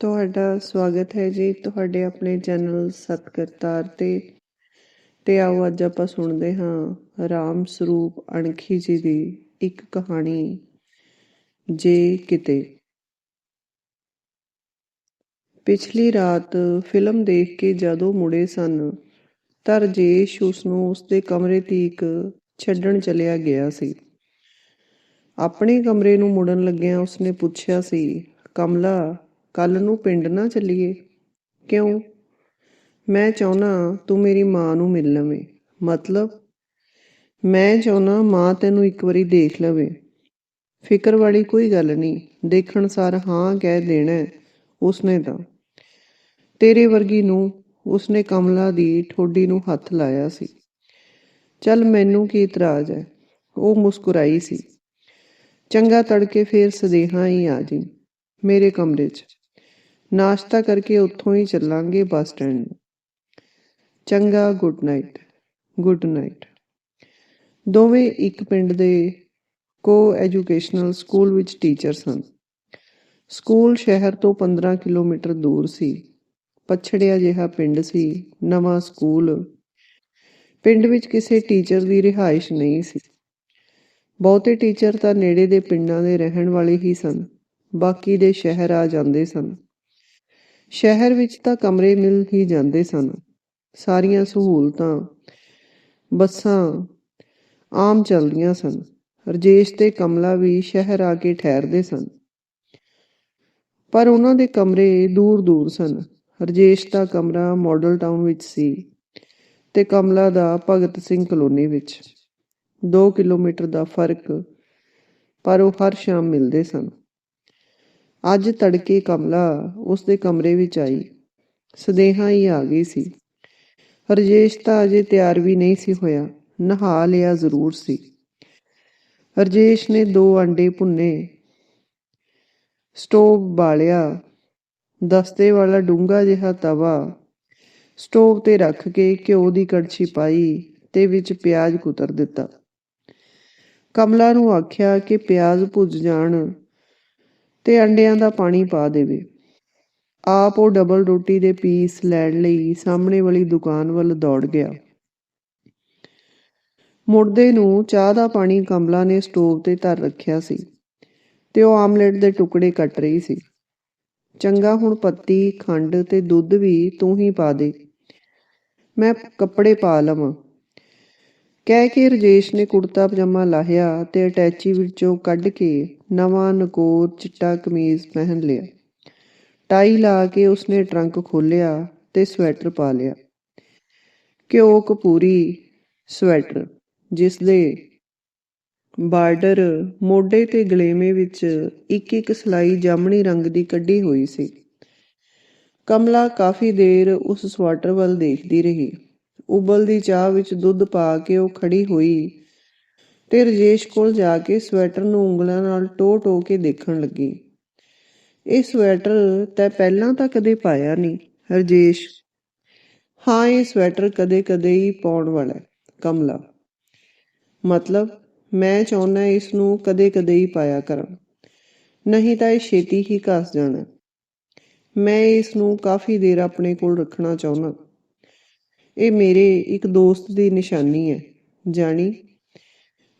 ਤੁਹਾਡਾ ਸਵਾਗਤ ਹੈ ਜੀ ਤੁਹਾਡੇ ਆਪਣੇ ਚੈਨਲ ਸਤਕਰਤਾਰ ਤੇ। ਤੇ ਆਓ ਅੱਜ ਆਪਾਂ ਸੁਣਦੇ ਹਾਂ ਰਾਮ ਸਰੂਪ ਅਣਖੀ ਜੀ ਦੀ ਇੱਕ ਕਹਾਣੀ, ਜੇ ਕਿਤੇ। ਪਿਛਲੀ ਰਾਤ ਫਿਲਮ ਦੇਖ ਕੇ ਜਦੋਂ ਮੁੜੇ ਸਨ, ਤਾਂ ਰਜੇਸ਼ ਉਸ ਨੂੰ ਉਸਦੇ ਕਮਰੇ ਤੀਕ ਛੱਡਣ ਚਲਿਆ ਗਿਆ ਸੀ। ਆਪਣੇ ਕਮਰੇ ਨੂੰ ਮੁੜਨ ਲੱਗਿਆਂ ਉਸਨੇ ਪੁੱਛਿਆ ਸੀ, ਕਮਲਾ ਕੱਲ ਨੂੰ ਪਿੰਡ ਨਾ ਚੱਲੀਏ। ਕਿਉਂ? ਮੈਂ ਚਾਹੁੰਨਾ ਤੂੰ ਮੇਰੀ ਮਾਂ ਨੂੰ ਮਿਲ ਲਵੇਂ। ਮਤਲਬ? ਮੈਂ ਚਾਹੁੰਨਾ ਮਾਂ ਤੈਨੂੰ ਇੱਕ ਵਾਰੀ ਦੇਖ ਲਵੇ। ਫਿਕਰ ਵਾਲੀ ਕੋਈ ਗੱਲ ਨਹੀਂ। ਦੇਖਣ ਸਾਰ ਹਾਂ ਕਹਿ ਦੇਣਾ ਉਸਨੇ ਤਾਂ। ਤੇਰੇ ਵਰਗੀ ਨੂੰ ਉਸਨੇ ਕਮਲਾ ਦੀ ਠੋਡੀ ਨੂੰ ਹੱਥ ਲਾਇਆ ਸੀ। ਚੱਲ ਮੈਨੂੰ ਕੀ ਇਤਰਾਜ਼ ਹੈ? ਉਹ ਮੁਸਕਰਾਈ ਸੀ। ਚੰਗਾ ਤੜਕੇ ਫੇਰ ਸਦੇਹਾ ਹੀ ਆ ਜੀ। ਮੇਰੇ ਕਮਰੇ 'ਚ। ਨਾਸ਼ਤਾ ਕਰਕੇ ਉੱਥੋਂ ਹੀ ਚੱਲਾਂਗੇ ਬੱਸ ਸਟੈਂਡ ਨੂੰ। ਚੰਗਾ, ਗੁੱਡ ਨਾਈਟ। Good night. ਦੋਵੇਂ ਇੱਕ ਪਿੰਡ ਦੇ ਕੋ ਐਜੂਕੇਸ਼ਨਲ ਸਕੂਲ ਵਿੱਚ ਟੀਚਰ ਸਨ। ਸਕੂਲ ਸ਼ਹਿਰ ਤੋਂ 15 ਕਿਲੋਮੀਟਰ ਦੂਰ ਸੀ। ਪਛੜਿਆ ਜਿਹਾ ਪਿੰਡ ਸੀ, ਨਵਾਂ ਸਕੂਲ। ਪਿੰਡ ਵਿੱਚ ਕਿਸੇ ਟੀਚਰ ਦੀ ਰਿਹਾਇਸ਼ ਨਹੀਂ ਸੀ। ਬਹੁਤੇ ਟੀਚਰ ਤਾਂ ਨੇੜੇ ਦੇ ਪਿੰਡਾਂ ਦੇ ਰਹਿਣ ਵਾਲੇ ਹੀ ਸਨ। ਬਾਕੀ ਦੇ ਸ਼ਹਿਰ ਆ ਜਾਂਦੇ ਸਨ। ਸ਼ਹਿਰ ਵਿੱਚ ਤਾਂ ਕਮਰੇ ਮਿਲ ਹੀ ਜਾਂਦੇ ਸਨ। ਸਾਰੀਆਂ ਸਹੂਲਤਾਂ, ਬੱਸਾਂ ਆਮ ਚੱਲਦੀਆਂ ਸਨ। ਰਜੇਸ਼ ਤੇ ਕਮਲਾ ਵੀ ਸ਼ਹਿਰ ਆ ਕੇ ਠਹਿਰਦੇ ਸਨ। ਪਰ ਉਹਨਾਂ ਦੇ ਕਮਰੇ ਦੂਰ ਦੂਰ ਸਨ। ਰਜੇਸ਼ ਦਾ ਕਮਰਾ ਮਾਡਲ ਟਾਊਨ ਵਿੱਚ ਸੀ ਤੇ ਕਮਲਾ ਦਾ ਭਗਤ ਸਿੰਘ ਕਲੋਨੀ ਵਿੱਚ। 2 ਕਿਲੋਮੀਟਰ ਦਾ ਫ਼ਰਕ ਪਰ ਉਹ ਹਰ ਸ਼ਾਮ ਮਿਲਦੇ ਸਨ। ਅੱਜ ਤੜਕੇ ਕਮਲਾ ਉਸ ਦੇ ਕਮਰੇ ਵਿੱਚ ਆਈ। ਸਦੇਹਾ ਹੀ ਆ ਗਈ ਸੀ। ਰਜੇਸ਼ ਤਾਂ ਅਜੇ ਤਿਆਰ ਵੀ ਨਹੀਂ ਸੀ ਹੋਇਆ। ਨਹਾ ਲਿਆ ਜ਼ਰੂਰ ਸੀ। ਰਜੇਸ਼ ਨੇ ਦੋ ਅੰਡੇ ਭੁੰਨੇ। ਸਟੋਵ ਬਾਲਿਆ। ਦਸਤੇ ਵਾਲਾ ਡੂੰਗਾ ਜਿਹਾ ਤਵਾ। ਸਟੋਵ ਤੇ ਰੱਖ ਕੇ ਘਿਓ ਦੀ ਕੜਛੀ ਪਾਈ ਤੇ ਵਿੱਚ ਪਿਆਜ਼ ਕੁਤਰ ਦਿੱਤਾ। ਕਮਲਾ ਨੂੰ ਆਖਿਆ ਕਿ ਪਿਆਜ਼ ਭੁੱਜ ਜਾਣ। ਤੇ ਅੰਡਿਆਂ ਦਾ ਪਾਣੀ ਪਾ ਦੇਵੇ। ਆਪ ਉਹ ਡਬਲ ਰੋਟੀ ਦੇ ਪੀਸ ਲੈਣ ਲਈ ਸਾਹਮਣੇ ਵਾਲੀ ਦੁਕਾਨ ਵੱਲ ਦੌੜ ਗਿਆ। ਮੁੜਦੇ ਨੂੰ ਚਾਹ ਦਾ ਪਾਣੀ ਕਮਲਾ ਨੇ ਸਟੋਵ ਤੇ ਧਰ ਰੱਖਿਆ ਸੀ ਤੇ ਉਹ ਆਮਲੇਟ ਦੇ ਟੁਕੜੇ ਕੱਟ ਰਹੀ ਸੀ। ਚੰਗਾ ਹੁਣ ਪੱਤੀ, ਖੰਡ ਤੇ ਦੁੱਧ ਵੀ ਤੂੰ ਹੀ ਪਾ ਦੇ। ਮੈਂ ਕੱਪੜੇ ਪਾ ਲਵਾਂ। ਕਹਿ ਕੇ ਰਜੇਸ਼ ਨੇ ਕੁੜਤਾ ਪਜਾਮਾ ਲਾਹਿਆ ਤੇ ਅਟੈਚੀ ਵਿੱਚੋਂ ਕੱਢ ਕੇ ਨਵਾਂ ਨਕੋਰ ਚਿੱਟਾ ਕਮੀਜ਼ ਪਹਿਨ ਲਿਆ। ਟਾਈ ਲਾ ਕੇ ਉਸਨੇ ਟਰੰਕ ਖੋਲਿਆ ਤੇ ਸਵੈਟਰ ਪਾ ਲਿਆ। ਘਿਓ, ਕਪੂਰੀ, ਸਵੈਟਰ ਜਿਸ ਦੇ ਬਾਰਡਰ ਮੋਢੇ ਤੇ ਗਲੇਮੇ ਵਿੱਚ ਇੱਕ ਇੱਕ ਸਲਾਈ ਜਾਮਣੀ ਰੰਗ ਦੀ ਕੱਢੀ ਹੋਈ ਸੀ। ਕਮਲਾ ਕਾਫੀ ਦੇਰ ਉਸ ਸਵੈਟਰ ਵੱਲ ਦੇਖਦੀ ਰਹੀ। ਉਬਲਦੀ ਚਾਹ ਵਿੱਚ ਦੁੱਧ ਪਾ ਕੇ ਉਹ ਖੜੀ ਹੋਈ ਤੇ ਰਜੇਸ਼ ਕੋਲ ਜਾ ਕੇ ਸਵੈਟਰ ਨੂੰ ਉਂਗਲਾਂ ਨਾਲ ਟੋ ਟੋ ਕੇ ਦੇਖਣ ਲੱਗੀ। ਇਹ ਸਵੈਟਰ ਤੈ ਪਹਿਲਾਂ ਤਾਂ ਕਦੇ ਪਾਇਆ ਨਹੀਂ, ਰਜੇਸ਼। ਹਾਂ, ਇਹ ਸਵੈਟਰ ਕਦੇ-ਕਦੇ ਹੀ ਪਾਉਣ ਵਾਲਾ ਕਮਲਾ। ਮਤਲਬ ਮੈਂ ਚਾਹੁੰਦਾ ਇਸ ਨੂੰ ਕਦੇ-ਕਦੇ ਹੀ ਪਾਇਆ ਕਰਾਂ। ਨਹੀਂ ਤਾਂ ਇਹ ਛੇਤੀ ਹੀ ਘਸ ਜਾਣਾ। ਮੈਂ ਇਸ ਨੂੰ ਕਾਫੀ ਦੇਰ ਆਪਣੇ ਕੋਲ ਰੱਖਣਾ ਚਾਹੁੰਦਾ। ਇਹ ਮੇਰੇ ਇੱਕ ਦੋਸਤ ਦੀ ਨਿਸ਼ਾਨੀ ਹੈ, ਜਾਣੀ।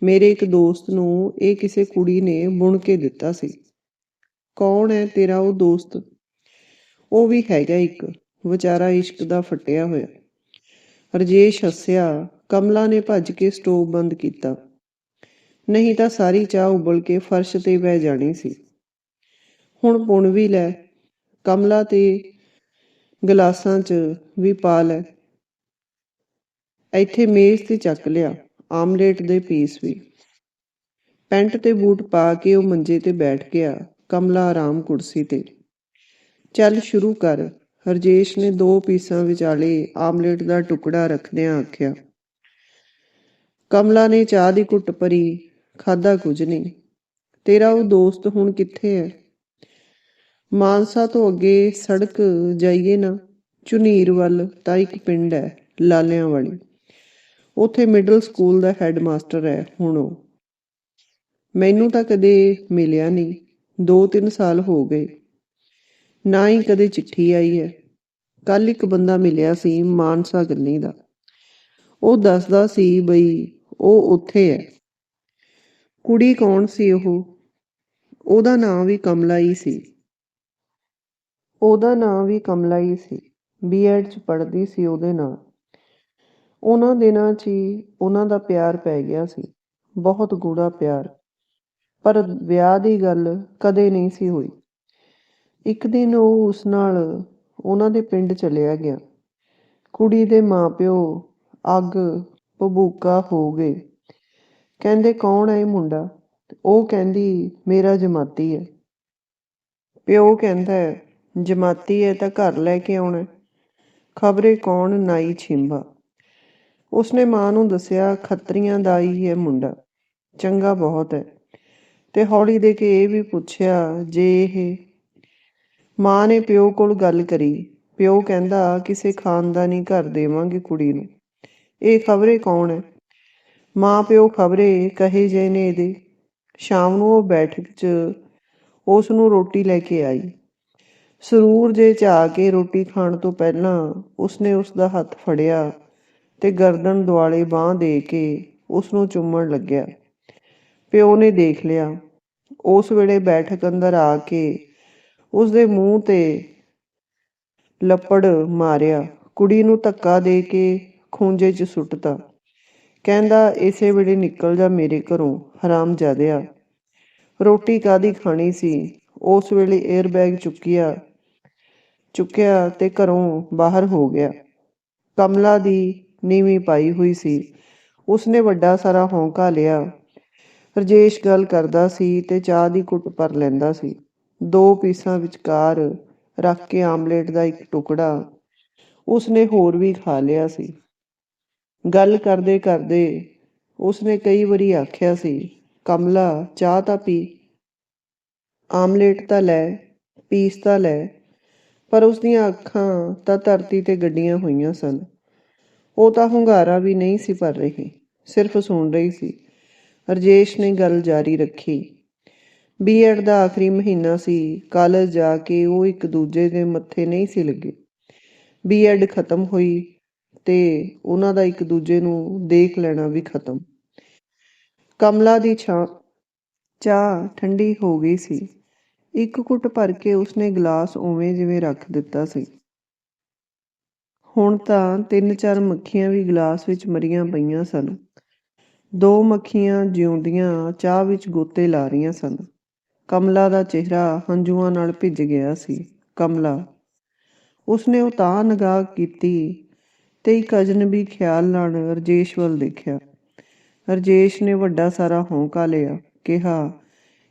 ਮੇਰੇ ਇੱਕ ਦੋਸਤ ਨੂੰ ਇਹ ਕਿਸੇ ਕੁੜੀ ਨੇ ਬੁਣ ਕੇ ਦਿੱਤਾ ਸੀ। ਕੌਣ ਹੈ ਤੇਰਾ ਉਹ ਦੋਸਤ? ਉਹ ਵੀ ਹੈਗਾ ਇੱਕ, ਵਿਚਾਰਾ ਇਸ਼ਕ ਦਾ ਫਟਿਆ ਹੋਇਆ। ਰਜੇਸ਼ ਹੱਸਿਆ, ਕਮਲਾ ਨੇ ਭੱਜ ਕੇ ਸਟੋਵ ਬੰਦ ਕੀਤਾ। ਨਹੀਂ ਤਾਂ ਸਾਰੀ ਚਾਹ ਉਬਲ ਕੇ ਫਰਸ਼ ਤੇ ਬਹਿ ਜਾਣੀ ਸੀ। ਹੁਣ ਪੁਣ ਵੀ ਲੈ, ਕਮਲਾ ਤੇ ਗਲਾਸਾਂ 'ਚ ਵੀ ਪਾ ਲੈ। ਇੱਥੇ ਮੇਜ਼ ਤੇ ਚੱਕ ਲਿਆ, ਆਮਲੇਟ ਦੇ ਪੀਸ ਵੀ। ਪੈਂਟ ਤੇ ਬੂਟ ਪਾ ਕੇ ਉਹ ਮੰਜੇ ਤੇ ਬੈਠ ਗਿਆ, ਕਮਲਾ ਆਰਾਮ ਕੁਰਸੀ ਤੇ। ਚੱਲ ਸ਼ੁਰੂ ਕਰ, ਹਰਜੇਸ਼ ਨੇ ਦੋ ਪੀਸਾਂ ਵਿਚਾਲੇ ਆਮਲੇਟ ਦਾ ਟੁਕੜਾ ਰੱਖਦਿਆਂ ਆਖਿਆ। ਕਮਲਾ ਨੇ ਚਾਹ ਦੀ ਘੁੱਟ ਭਰੀ ਖਾਦਾ ਕੁਝ ਨਹੀਂ। ਤੇਰਾ ਉਹ ਦੋਸਤ ਹੁਣ ਕਿੱਥੇ ਹੈ ਮਾਨਸਾ ਤੋਂ ਅੱਗੇ ਸੜਕ ਜਾਈਏ ਨਾ ਚੁਨੀਰ ਵੱਲ ਤਾਂ ਇੱਕ ਪਿੰਡ ਹੈ ਲਾਲਿਆਂ ਵਾਲੀ। ਉੱਥੇ ਮਿਡਲ ਸਕੂਲ ਦਾ ਹੈੱਡਮਾਸਟਰ ਹੈ ਹੁਣ ਉਹ। ਮੈਨੂੰ ਤਾਂ ਕਦੇ ਮਿਲਿਆ ਨਹੀਂ। 2-3 ਸਾਲ ਹੋ ਗਏ। ਨਾ ਹੀ ਕਦੇ ਚਿੱਠੀ ਆਈ ਹੈ। ਕੱਲ ਇੱਕ ਬੰਦਾ ਮਿਲਿਆ ਸੀ ਮਾਨਸਾ ਗੰਨੀ ਦਾ। ਉਹ ਦੱਸਦਾ ਸੀ ਬਈ ਉਹ ਉੱਥੇ ਹੈ। ਕੁੜੀ ਕੌਣ ਸੀ ਉਹ? ਉਹਦਾ ਨਾਂ ਵੀ ਕਮਲਾ ਹੀ ਸੀ। ਉਹਦਾ ਨਾਂ ਵੀ ਕਮਲਾ ਹੀ ਸੀ। ਬੀਐਡ ਚ ਪੜ੍ਹਦੀ ਸੀ ਉਹਦੇ ਨਾਲ। ਉਹਨਾਂ ਦਿਨਾਂ 'ਚ ਹੀ ਉਹਨਾਂ ਦਾ ਪਿਆਰ ਪੈ ਗਿਆ ਸੀ। ਬਹੁਤ ਗੂੜਾ ਪਿਆਰ। ਪਰ ਵਿਆਹ ਦੀ ਗੱਲ ਕਦੇ ਨਹੀਂ ਸੀ ਹੋਈ। ਇੱਕ ਦਿਨ ਉਹ ਉਸ ਨਾਲ ਉਹਨਾਂ ਦੇ ਪਿੰਡ ਚਲਿਆ ਗਿਆ। ਕੁੜੀ ਦੇ ਮਾਪਿਓ ਅੱਗ ਭਬੂਕਾ ਹੋ ਗਏ। ਕਹਿੰਦੇ, ਕੌਣ ਹੈ ਇਹ ਮੁੰਡਾ? ਉਹ ਕਹਿੰਦੀ, ਮੇਰਾ ਜਮਾਤੀ ਹੈ। ਪਿਓ ਕਹਿੰਦਾ, ਜਮਾਤੀ ਹੈ ਤਾਂ ਘਰ ਲੈ ਕੇ ਆਉਣਾ ਖਬਰੇ ਕੌਣ ਨਾਈ ਛਿੰਬਾ? ਉਸਨੇ ਮਾਂ ਨੂੰ ਦੱਸਿਆ, ਖੱਤਰੀਆਂ ਦਾ ਹੀ ਹੈ ਮੁੰਡਾ, ਚੰਗਾ ਬਹੁਤ ਹੈ। ਤੇ ਹੌਲੀ ਦੇ ਕੇ ਇਹ ਵੀ ਪੁੱਛਿਆ, ਜੇ ਇਹ ਮਾਂ ਨੇ ਪਿਓ ਕੋਲ ਗੱਲ ਕਰੀ, ਪਿਓ ਕਹਿੰਦਾ, ਕਿਸੇ ਖਾਨਦਾਨੀ ਘਰ ਦੇਵਾਂਗੇ ਕੁੜੀ ਨੂੰ। ਇਹ ਖਬਰੇ ਕੌਣ ਹੈ? ਮਾਂ ਪਿਓ ਖਬਰੇ ਕਹੇ ਜੇ ਨੇ ਇਹਦੇ। ਸ਼ਾਮ ਨੂੰ ਉਹ ਬੈਠਕ 'ਚ ਉਸ ਨੂੰ ਰੋਟੀ ਲੈ ਕੇ ਆਈ। ਸਰੂਰ ਜੇ ਚ ਆ ਕੇ ਰੋਟੀ ਖਾਣ ਤੋਂ ਪਹਿਲਾਂ ਉਸਨੇ ਉਸ ਦਾ ਹੱਥ ਫੜਿਆ। ਤੇ ਗਰਦਨ ਦੁਆਲੇ ਬਾਹ ਦੇ ਕੇ ਉਸ ਨੂੰ ਚੁੰਮਣ ਲੱਗਿਆ। ਪਿਓ ਨੇ ਦੇਖ ਲਿਆ। ਉਸ ਵੇਲੇ ਬੈਠਕ ਅੰਦਰ ਆ ਕੇ ਉਸ ਦੇ ਮੂੰਹ ਤੇ ਲੱਪੜ ਮਾਰਿਆ। ਕੁੜੀ ਨੂੰ ਧੱਕਾ ਦੇ ਕੇ ਖੂੰਜੇ 'ਚ ਸੁੱਟਤਾ। ਕਹਿੰਦਾ, ਇਸੇ ਵੇਲੇ ਨਿਕਲ ਜਾ ਮੇਰੇ ਘਰੋਂ, ਹਰਾਮ ਹਰਾਮਜ਼ਾਦਿਆ ਰੋਟੀ ਕਾਦੀ ਖਾਣੀ ਸੀ? ਉਸ ਵੇਲੇ 에ਅਰ ਬੈਗ ਚੁੱਕਿਆ ਚੁੱਕਿਆ ਤੇ ਘਰੋਂ ਬਾਹਰ ਹੋ ਗਿਆ। ਕਮਲਾ ਦੀ ਨੀਵੀਂ ਪਾਈ ਹੋਈ ਸੀ। ਉਸਨੇ ਵੱਡਾ ਸਾਰਾ ਹੌਂਕਾ ਲਿਆ। ਰਜੇਸ਼ ਗੱਲ ਕਰਦਾ ਸੀ ਤੇ ਚਾਹ ਦੀ ਕੁੱਟ ਭਰ ਲੈਂਦਾ ਸੀ। ਦੋ ਪੀਸਾਂ ਵਿਚਕਾਰ ਰੱਖ ਕੇ ਆਮਲੇਟ ਦਾ ਇੱਕ ਟੁਕੜਾ ਉਸਨੇ ਹੋਰ ਵੀ ਖਾ ਲਿਆ ਸੀ। ਗੱਲ ਕਰਦੇ ਕਰਦੇ ਉਸਨੇ ਕਈ ਵਾਰੀ ਆਖਿਆ ਸੀ, ਕਮਲਾ, ਚਾਹ ਤਾਂ ਪੀ। ਆਮਲੇਟ ਤਾਂ ਲੈ, ਪੀਸ ਤਾਂ ਲੈ। ਪਰ ਉਸਦੀਆਂ ਅੱਖਾਂ ਤਾਂ ਧਰਤੀ ਤੇ ਗੱਡੀਆਂ ਹੋਈਆਂ ਸਨ। ਉਹ ਤਾਂ ਹੁੰਗਾਰਾ ਵੀ ਨਹੀਂ ਸੀ ਭਰ ਰਹੀ, ਸਿਰਫ ਸੁਣ ਰਹੀ ਸੀ। ਰਜੇਸ਼ ਨੇ ਗੱਲ ਜਾਰੀ ਰੱਖੀ। ਬੀਐਡ ਦਾ ਆਖਰੀ ਮਹੀਨਾ ਸੀ, ਕਾਲਜ ਜਾ ਕੇ ਉਹ ਇੱਕ ਦੂਜੇ ਦੇ ਮੱਥੇ ਨਹੀਂ ਸੀ ਲੱਗੇ। ਬੀਐਡ ਖਤਮ ਹੋਈ ਤੇ ਉਹਨਾਂ ਦਾ ਇੱਕ ਦੂਜੇ ਨੂੰ ਦੇਖ ਲੈਣਾ ਵੀ ਖਤਮ। ਕਮਲਾ ਦੀ ਛਾਂ, ਚਾਹ ਠੰਡੀ ਹੋ ਗਈ ਸੀ। ਇੱਕ ਘੁੱਟ ਭਰ ਕੇ ਉਸਨੇ ਗਲਾਸ ਉਵੇਂ ਜਿਵੇਂ ਰੱਖ ਦਿੱਤਾ ਸੀ। ਹੁਣ ਤਾਂ ਤਿੰਨ ਚਾਰ ਮੱਖੀਆਂ ਵੀ ਗਲਾਸ ਵਿੱਚ ਮਰੀਆਂ ਪਈਆਂ ਸਨ। ਦੋ ਮੱਖੀਆਂ ਜਿਉਂਦੀਆਂ ਚਾਹ ਵਿੱਚ ਗੋਤੇ ਲਾ ਰਹੀਆਂ ਸਨ। ਕਮਲਾ ਦਾ ਚਿਹਰਾ ਹੰਝੂਆਂ ਨਾਲ ਭਿੱਜ ਗਿਆ ਸੀ। ਕਮਲਾ, ਉਸਨੇ ਉਹ ਤਾਂ ਨਿਗਾਹ ਕੀਤੀ ਤੇ ਇੱਕ ਅਜਨਬੀ ਖਿਆਲ ਨਾਲ ਰਜੇਸ਼ ਵੱਲ ਦੇਖਿਆ। ਰਜੇਸ਼ ਨੇ ਵੱਡਾ ਸਾਰਾ ਹੌਂਕਾ ਲਿਆ, ਕਿਹਾ,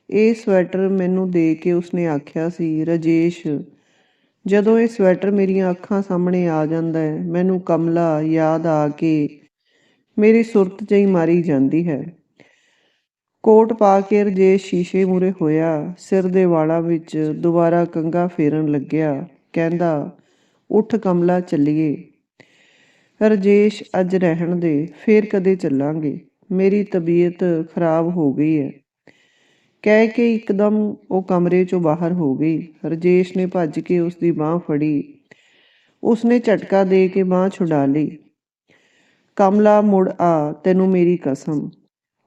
ਇਹ ਸਵੈਟਰ ਮੈਨੂੰ ਦੇ ਕੇ ਉਸਨੇ ਆਖਿਆ ਸੀ, ਰਜੇਸ਼ ਜਦੋਂ ਇਹ ਸਵੈਟਰ ਮੇਰੀਆਂ ਅੱਖਾਂ ਸਾਹਮਣੇ ਆ ਜਾਂਦਾ ਹੈ, ਮੈਨੂੰ ਕਮਲਾ ਯਾਦ ਆ ਕੇ ਮੇਰੀ ਸੁਰਤ ਜਿਹੀ ਮਾਰੀ ਜਾਂਦੀ ਹੈ। ਕੋਟ ਪਾ ਕੇ ਰਜੇਸ਼ ਸ਼ੀਸ਼ੇ ਮੂਰੇ ਹੋਇਆ, ਸਿਰ ਦੇ ਵਾਲਾ ਵਿੱਚ ਦੁਬਾਰਾ ਕੰਗਾ ਫੇਰਨ ਲੱਗਿਆ, ਕਹਿੰਦਾ, ਉੱਠ ਕਮਲਾ, ਚੱਲੀਏ। ਰਜੇਸ਼ ਅੱਜ ਰਹਿਣ ਦੇ, ਫੇਰ ਕਦੇ ਚੱਲਾਂਗੇ। ਮੇਰੀ ਤਬੀਅਤ ਖਰਾਬ ਹੋ ਗਈ ਹੈ। ਕਹਿ ਕੇ ਇੱਕਦਮ ਉਹ ਕਮਰੇ ਚੋਂ ਬਾਹਰ ਹੋ ਗਈ। ਰਜੇਸ਼ ਨੇ ਭੱਜ ਕੇ ਉਸ ਦੀ ਬਾਹ ਫੜੀ। ਉਸਨੇ ਝਟਕਾ ਦੇ ਕੇ ਬਾਹ ਛੁਡਾ ਲਈ। ਕਮਲਾ, ਮੁੜ ਆ, ਤੈਨੂੰ ਮੇਰੀ ਕਸਮ।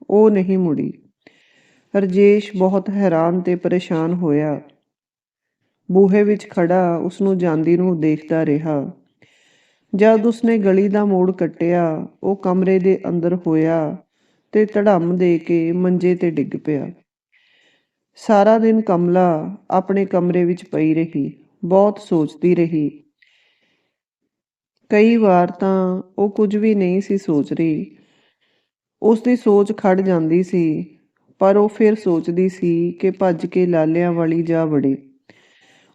ਉਹ ਨਹੀਂ ਮੁੜੀ। ਰਜੇਸ਼ ਬਹੁਤ ਹੈਰਾਨ ਤੇ ਪਰੇਸ਼ਾਨ ਹੋਇਆ। ਬੂਹੇ ਵਿੱਚ ਖੜਾ ਉਸ ਨੂੰ ਜਾਂਦੀ ਨੂੰ ਦੇਖਦਾ ਰਿਹਾ। ਜਦ ਉਸਨੇ ਗਲੀ ਦਾ ਮੋੜ ਕੱਟਿਆ, ਉਹ ਕਮਰੇ ਦੇ ਅੰਦਰ ਹੋਇਆ ਤੇ ਧੜਮ ਦੇ ਕੇ ਮੰਜੇ ਤੇ ਡਿੱਗ ਪਿਆ। ਸਾਰਾ ਦਿਨ ਕਮਲਾ ਆਪਣੇ ਕਮਰੇ ਵਿੱਚ ਪਈ ਰਹੀ, ਬਹੁਤ ਸੋਚਦੀ ਰਹੀ। ਕਈ ਵਾਰ ਤਾਂ ਉਹ ਕੁਝ ਵੀ ਨਹੀਂ ਸੀ ਸੋਚ ਰਹੀ। ਉਸ ਦੀ ਸੋਚ ਖੜ ਜਾਂਦੀ ਸੀ, ਪਰ ਉਹ ਫਿਰ ਸੋਚਦੀ ਸੀ ਕਿ ਭੱਜ ਕੇ ਲਾਲਿਆਂ ਵਾਲੀ ਜਾ ਵੜੇ।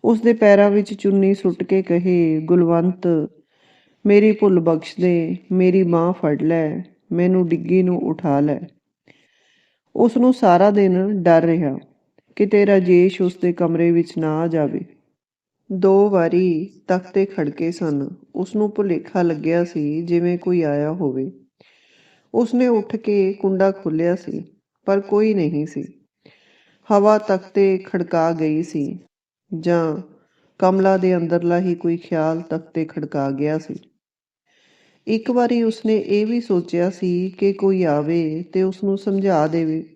ਉਸ ਦੇ ਪੈਰਾਂ ਵਿੱਚ ਚੁੰਨੀ ਸੁੱਟ ਕੇ ਕਹੇ, ਗੁਲਵੰਤ, ਮੇਰੀ ਭੁੱਲ ਬਖਸ਼ ਦੇ, ਮੇਰੀ ਮਾਂ ਫੜ ਲੈ, ਮੈਨੂੰ ਡਿੱਗੀ ਨੂੰ ਉਠਾ ਲੈ। ਉਸ ਨੂੰ ਸਾਰਾ ਦਿਨ ਡਰ ਰਿਹਾ। ਕਿਤੇ ਰਾਜੇਸ਼ ਉਸ ਦੇ ਕਮਰੇ ਵਿੱਚ ਨਾ ਆ ਜਾਵੇ। ਦੋ ਵਾਰੀ ਤਖਤੇ ਖੜਕੇ ਸਨ। ਉਸ ਨੂੰ ਭੁਲੇਖਾ ਲੱਗਿਆ ਸੀ ਜਿਵੇਂ ਕੋਈ ਆਇਆ ਹੋਵੇ। ਉਸਨੇ ਉੱਠ ਕੇ ਕੁੰਡਾ ਖੋਲ੍ਹਿਆ ਸੀ, ਪਰ ਕੋਈ ਨਹੀਂ ਸੀ। ਹਵਾ ਤਖਤੇ ਖੜਕਾ ਗਈ ਸੀ। ਜਾਂ ਕਮਲਾ ਦੇ ਅੰਦਰਲਾ ਹੀ ਕੋਈ ਖਿਆਲ ਤਖਤੇ ਖੜਕਾ ਗਿਆ ਸੀ। ਇੱਕ ਵਾਰੀ ਉਸਨੇ ਇਹ ਵੀ ਸੋਚਿਆ ਸੀ ਕਿ ਕੋਈ ਆਵੇ ਤੇ ਉਸ ਨੂੰ ਸਮਝਾ ਦੇਵੇ।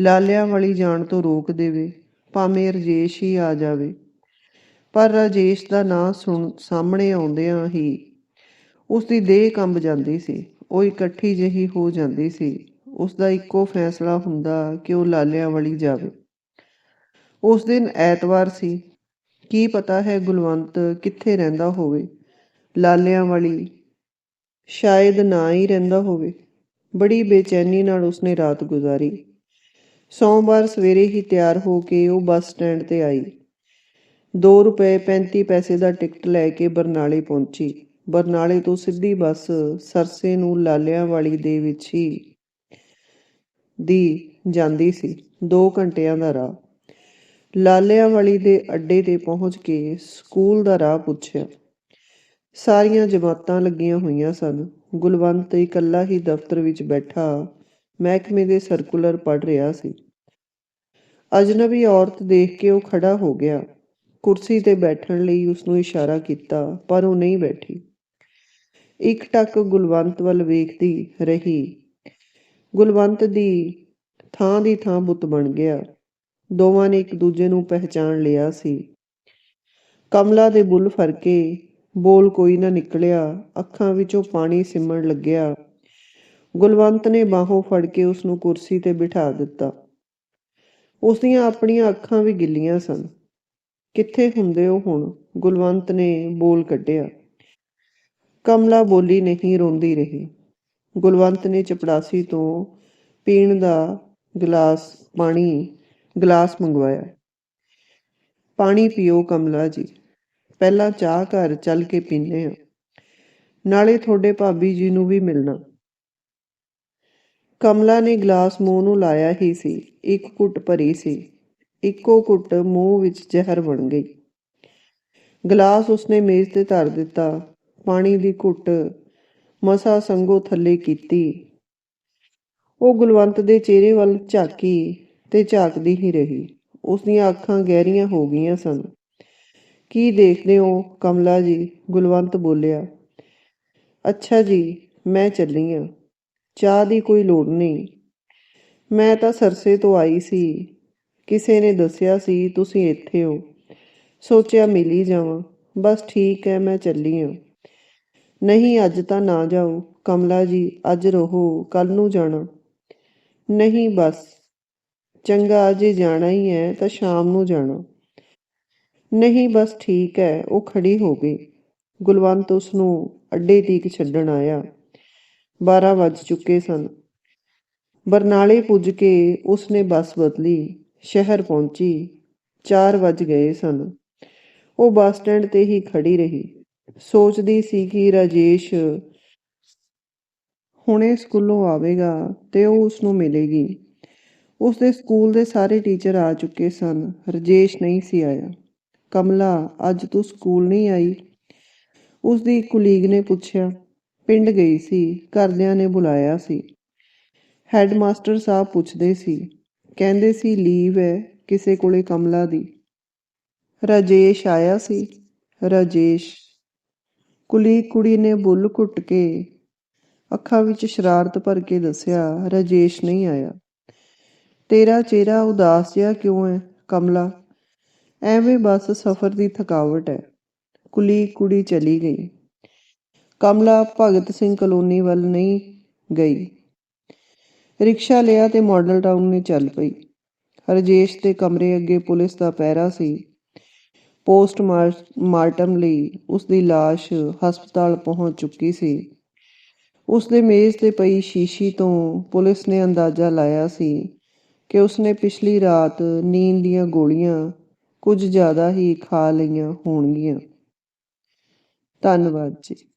ਲਾਲਿਆਂ ਵਾਲੀ ਜਾਣ ਤੋਂ ਰੋਕ ਦੇਵੇ, ਭਾਵੇਂ ਰਜੇਸ਼ ਹੀ ਆ ਜਾਵੇ। ਪਰ ਰਾਜੇਸ਼ ਦਾ ਨਾਂ ਸੁਣ, ਸਾਹਮਣੇ ਆਉਂਦਿਆਂ ਹੀ ਉਸ ਦੀ ਦੇਹ ਕੰਬ ਜਾਂਦੀ ਸੀ। ਉਹ ਇਕੱਠੀ ਜਿਹੀ ਹੋ ਜਾਂਦੀ ਸੀ। ਉਸ ਦਾ ਇੱਕੋ ਫੈਸਲਾ ਹੁੰਦਾ ਕਿ ਉਹ ਲਾਲਿਆਂ ਵਾਲੀ ਜਾਵੇ। ਉਸ ਦਿਨ ਐਤਵਾਰ ਸੀ। ਕੀ ਪਤਾ ਹੈ ਗੁਲਵੰਤ ਕਿੱਥੇ ਰਹਿੰਦਾ ਹੋਵੇ। ਲਾਲਿਆਂ ਵਾਲੀ ਸ਼ਾਇਦ ਨਾ ਹੀ ਰਹਿੰਦਾ ਹੋਵੇ। ਬੜੀ ਬੇਚੈਨੀ ਨਾਲ ਉਸਨੇ ਰਾਤ ਗੁਜ਼ਾਰੀ। ਸੋਮਵਾਰ ਸਵੇਰੇ ਹੀ ਤਿਆਰ ਹੋ ਕੇ ਉਹ ਬੱਸ ਸਟੈਂਡ ਤੇ ਆਈ। 2 ਰੁਪਏ 35 ਪੈਸੇ ਦਾ ਟਿਕਟ ਲੈ ਕੇ ਬਰਨਾਲੇ ਪਹੁੰਚੀ। ਬਰਨਾਲੇ ਤੋਂ ਸਿੱਧੀ ਬੱਸ ਸਰਸੇ ਨੂੰ ਲਾਲਿਆਂ ਵਾਲੀ ਦੇ ਵਿੱਚ ਹੀ ਦੀ ਜਾਂਦੀ ਸੀ। 2 ਘੰਟਿਆਂ ਦਾ ਰਾਹ। ਲਾਲਿਆਂ ਵਾਲੀ ਦੇ ਅੱਡੇ ਤੇ ਪਹੁੰਚ ਕੇ ਸਕੂਲ ਦਾ ਰਾਹ ਪੁੱਛਿਆ। ਸਾਰੀਆਂ ਜਮਾਤਾਂ ਲੱਗੀਆਂ ਹੋਈਆਂ ਸਨ। ਗੁਲਵੰਤ ਇਕੱਲਾ ਹੀ ਦਫ਼ਤਰ ਵਿੱਚ ਬੈਠਾ ਮਹਿਕਮੇ ਦੇ ਸਰਕੂਲਰ ਪੜ੍ਹ ਰਿਹਾ ਸੀ। ਅਜਨਬੀ ਔਰਤ ਦੇਖ ਕੇ ਉਹ ਖੜਾ ਹੋ ਗਿਆ। ਕੁਰਸੀ ਤੇ ਬੈਠਣ ਲਈ ਉਸ ਨੂੰ ਇਸ਼ਾਰਾ ਕੀਤਾ, ਪਰ ਉਹ ਨਹੀਂ ਬੈਠੀ। ਇੱਕ ਟੱਕ ਗੁਲਵੰਤ ਵੱਲ ਵੇਖਦੀ ਰਹੀ। ਗੁਲਵੰਤ ਦੀ ਥਾਂ ਦੀ ਥਾਂ ਬੁੱਤ ਬਣ ਗਿਆ। ਦੋਵਾਂ ਨੇ ਇੱਕ ਦੂਜੇ ਨੂੰ ਪਹਿਚਾਣ ਲਿਆ ਸੀ। ਕਮਲਾ ਦੇ ਬੁੱਲ ਫਰਕੇ ਬੋਲ ਕੋਈ ਨਾ ਨਿਕਲਿਆ। ਅੱਖਾਂ ਵਿੱਚੋਂ ਪਾਣੀ ਸਿਮਣ ਲੱਗਿਆ। ਗੁਲਵੰਤ ਨੇ ਬਾਹੋਂ ਫੜ ਕੇ ਉਸ ਨੂੰ ਕੁਰਸੀ ਤੇ ਬਿਠਾ ਦਿੱਤਾ। ਉਸ ਦੀਆਂ ਆਪਣੀਆਂ ਅੱਖਾਂ ਵੀ ਗਿੱਲੀਆਂ ਸਨ। ਕਿੱਥੇ ਹੁੰਦੇ ਹੋ ਹੁਣ? ਗੁਲਵੰਤ ਨੇ ਬੋਲ ਕੱਢਿਆ। ਕਮਲਾ ਬੋਲੀ ਨਹੀਂ ਰੋਂਦੀ ਰਹੀ। ਗੁਲਵੰਤ ਨੇ ਚਪੜਾਸੀ ਤੋਂ ਪੀਣ ਦਾ ਗਲਾਸ, ਪਾਣੀ, ਗਲਾਸ ਮੰਗਵਾਇਆ। ਪਾਣੀ ਪੀਓ ਕਮਲਾ ਜੀ। ਪਹਿਲਾਂ ਚਾਹ ਘਰ ਚੱਲ ਕੇ ਪੀਨੇ ਆ ਨਾਲੇ ਤੁਹਾਡੇ ਭਾਬੀ ਜੀ ਨੂੰ ਵੀ ਮਿਲਣਾ। ਕਮਲਾ ਨੇ ਗਲਾਸ ਮੂੰਹ ਨੂੰ ਲਾਇਆ ਹੀ ਸੀ। ਇੱਕ ਘੁੱਟ ਭਰੀ ਸੀ। ਇੱਕੋ ਘੁੱਟ ਮੂੰਹ ਵਿੱਚ ਜ਼ਹਿਰ ਬਣ ਗਈ। ਗਲਾਸ ਉਸਨੇ ਮੇਜ਼ ਤੇ ਧਰ ਦਿੱਤਾ। ਪਾਣੀ ਦੀ ਘੁੱਟ ਮਸਾ ਸੰਗੋ ਥੱਲੇ ਕੀਤੀ। ਉਹ ਗੁਲਵੰਤ ਦੇ ਚਿਹਰੇ ਵੱਲ ਝਾਕੀ ਤੇ ਝਾਕਦੀ ਹੀ ਰਹੀ। ਉਸ ਦੀਆਂ ਅੱਖਾਂ ਗਹਿਰੀਆਂ ਹੋ ਗਈਆਂ ਸਨ। ਕੀ ਦੇਖਦੇ ਹੋ? ਕਮਲਾ ਜੀ ਗੁਲਵੰਤ ਬੋਲਿਆ। ਅੱਛਾ ਜੀ, ਮੈਂ ਚੱਲੀ ਆ। ਚਾਹ ਦੀ ਕੋਈ ਲੋੜ ਨਹੀਂ। ਮੈਂ ਤਾਂ ਸਰਸੇ ਤੋਂ ਆਈ ਸੀ। ਕਿਸੇ ਨੇ ਦੱਸਿਆ ਸੀ, ਤੁਸੀਂ ਇੱਥੇ ਹੋ। ਸੋਚਿਆ ਮਿਲ ਹੀ ਜਾਵਾਂ। ਬਸ ਠੀਕ ਹੈ ਮੈਂ ਚੱਲੀ ਹਾਂ ਨਹੀਂ, ਅੱਜ ਤਾਂ ਨਾ ਜਾਓ। ਕਮਲਾ ਜੀ, ਅੱਜ ਰਹੋ। ਕੱਲ ਨੂੰ ਜਾਣਾ। ਨਹੀਂ, ਬਸ। ਚੰਗਾ, ਜੇ ਜਾਣਾ ਹੀ ਹੈ ਤਾਂ ਸ਼ਾਮ ਨੂੰ ਜਾਣਾ। ਨਹੀਂ, ਬਸ ਠੀਕ ਹੈ ਉਹ ਖੜੀ ਹੋ ਗਈ। ਗੁਲਵੰਤ ਉਸ ਨੂੰ ਅੱਡੇ ਤੀਕ ਛੱਡਣ ਆਇਆ। 12 ਵੱਜ ਚੁੱਕੇ ਸਨ। ਬਰਨਾਲੇ ਪੁੱਜ ਕੇ ਉਸਨੇ ਬੱਸ ਬਦਲੀ, ਸ਼ਹਿਰ ਪਹੁੰਚੀ 4 ਵੱਜ ਗਏ ਸਨ। ਉਹ ਬੱਸ ਸਟੈਂਡ ਤੇ ਹੀ ਖੜੀ ਰਹੀ। ਸੋਚਦੀ ਸੀ ਕਿ ਰਾਜੇਸ਼ ਹੁਣੇ ਸਕੂਲੋਂ ਆਵੇਗਾ ਤੇ ਉਹ ਉਸ ਨੂੰ ਮਿਲੇਗੀ। ਉਸ ਦੇ ਸਕੂਲ ਦੇ ਸਾਰੇ ਟੀਚਰ ਆ ਚੁੱਕੇ ਸਨ। ਰਾਜੇਸ਼ ਨਹੀਂ ਸੀ ਆਇਆ। ਕਮਲਾ, ਅੱਜ ਤੂੰ ਸਕੂਲ ਨਹੀਂ ਆਈ? ਉਸ ਦੀ ਕੁਲੀਗ ਨੇ ਪੁੱਛਿਆ। ਪਿੰਡ ਗਈ ਸੀ, ਘਰਦਿਆਂ ਨੇ ਬੁਲਾਇਆ ਸੀ। ਹੈਡਮਾਸਟਰ ਸਾਹਿਬ ਪੁੱਛਦੇ ਸੀ, ਕਹਿੰਦੇ ਸੀ ਲੀਵ ਹੈ ਕਿਸੇ ਕੋਲੇ ਕਮਲਾ ਦੀ। ਰਾਜੇਸ਼ ਆਇਆ ਸੀ, ਰਾਜੇਸ਼ ਕੁਲੀਗ ਕੁੜੀ ਨੇ ਬੁੱਲ ਘੁੱਟ ਕੇ ਅੱਖਾਂ ਵਿੱਚ ਸ਼ਰਾਰਤ ਭਰ ਕੇ ਦੱਸਿਆ, ਰਾਜੇਸ਼ ਨਹੀਂ ਆਇਆ। ਤੇਰਾ ਚਿਹਰਾ ਉਦਾਸ ਜਿਹਾ ਕਿਉਂ ਹੈ, ਕਮਲਾ? ਐਵੇਂ ਬਸ ਸਫ਼ਰ ਦੀ ਥਕਾਵਟ ਹੈ। ਕੁਲੀ ਕੁੜੀ ਚਲੀ ਗਈ। ਕਮਲਾ ਭਗਤ ਸਿੰਘ ਕਲੋਨੀ ਵੱਲ ਨਹੀਂ ਗਈ। ਰਿਕਸ਼ਾ ਲਿਆ ਤੇ ਮਾਡਲ ਟਾਊਨ ਨੇ ਚੱਲ ਪਈ। ਹਰਜੇਸ਼ ਦੇ ਕਮਰੇ ਅੱਗੇ ਪੁਲਿਸ ਦਾ ਪਹਿਰਾ ਸੀ। ਪੋਸਟ ਮਾਰਟਮ ਲਈ ਉਸ ਦੀ লাশ ਹਸਪਤਾਲ ਪਹੁੰਚ ਚੁੱਕੀ ਸੀ। ਉਸ ਦੇ ਮੇਜ਼ ਤੇ ਪਈ ਸ਼ੀਸ਼ੀ ਤੋਂ ਪੁਲਿਸ ਨੇ ਅੰਦਾਜ਼ਾ ਲਾਇਆ ਸੀ ਕਿ ਉਸਨੇ ਪਿਛਲੀ ਰਾਤ ਨੀਂਦ ਦੀਆਂ ਗੋਲੀਆਂ ਕੁਝ ਜ਼ਿਆਦਾ ਹੀ ਖਾ ਲਈਆਂ ਹੋਣਗੀਆਂ। ਧੰਨਵਾਦ ਜੀ।